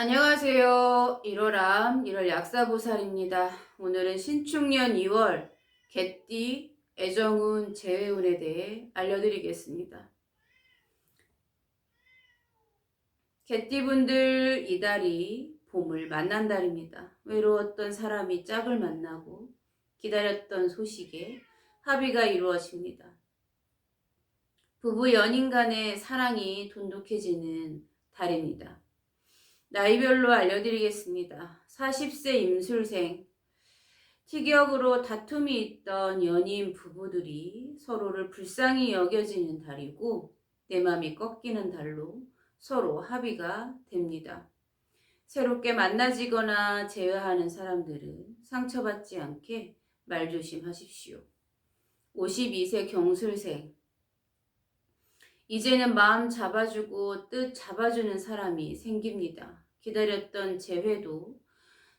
안녕하세요. 1월암 1월 약사보살입니다. 오늘은 신축년 2월 개띠, 애정운, 재회운에 대해 알려드리겠습니다. 개띠분들 이달이 봄을 만난 달입니다. 외로웠던 사람이 짝을 만나고 기다렸던 소식에 합의가 이루어집니다. 부부 연인 간의 사랑이 돈독해지는 달입니다. 나이별로 알려드리겠습니다. 40세 임술생. 티격으로 다툼이 있던 연인 부부들이 서로를 불쌍히 여겨지는 달이고 내 맘이 꺾이는 달로 서로 합의가 됩니다. 새롭게 만나지거나 재회하는 사람들은 상처받지 않게 말조심하십시오. 52세 경술생. 이제는 마음 잡아주고 뜻 잡아주는 사람이 생깁니다. 기다렸던 재회도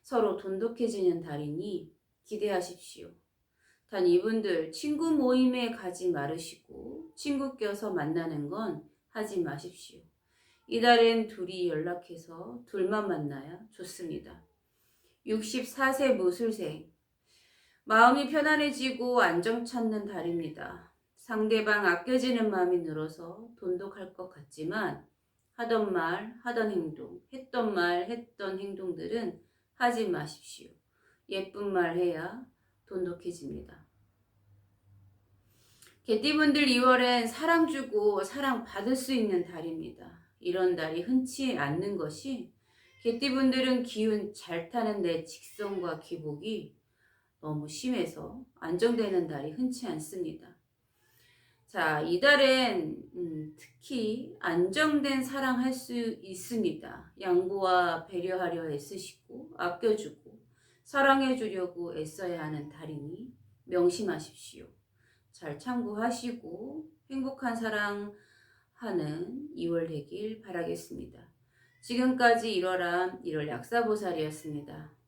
서로 돈독해지는 달이니 기대하십시오. 단 이분들 친구 모임에 가지 말으시고 친구 껴서 만나는 건 하지 마십시오. 이달엔 둘이 연락해서 둘만 만나야 좋습니다. 64세 무술생. 마음이 편안해지고 안정 찾는 달입니다. 상대방 아껴지는 마음이 늘어서 돈독할 것 같지만 하던 말, 하던 행동, 했던 말, 했던 행동들은 하지 마십시오. 예쁜 말 해야 돈독해집니다. 개띠분들 2월엔 사랑 주고 사랑 받을 수 있는 달입니다. 이런 달이 흔치 않는 것이 개띠분들은 기운 잘 타는데 직성과 기복이 너무 심해서 안정되는 달이 흔치 않습니다. 자, 이달엔 음, 특히 안정된 사랑할 수 있습니다. 양보와 배려하려 애쓰시고 아껴주고 사랑해 주려고 애써야 하는 달이니 명심하십시오. 잘 참고하시고 행복한 사랑하는 2월 되길 바라겠습니다. 지금까지 1월암 1월 약사보살이었습니다.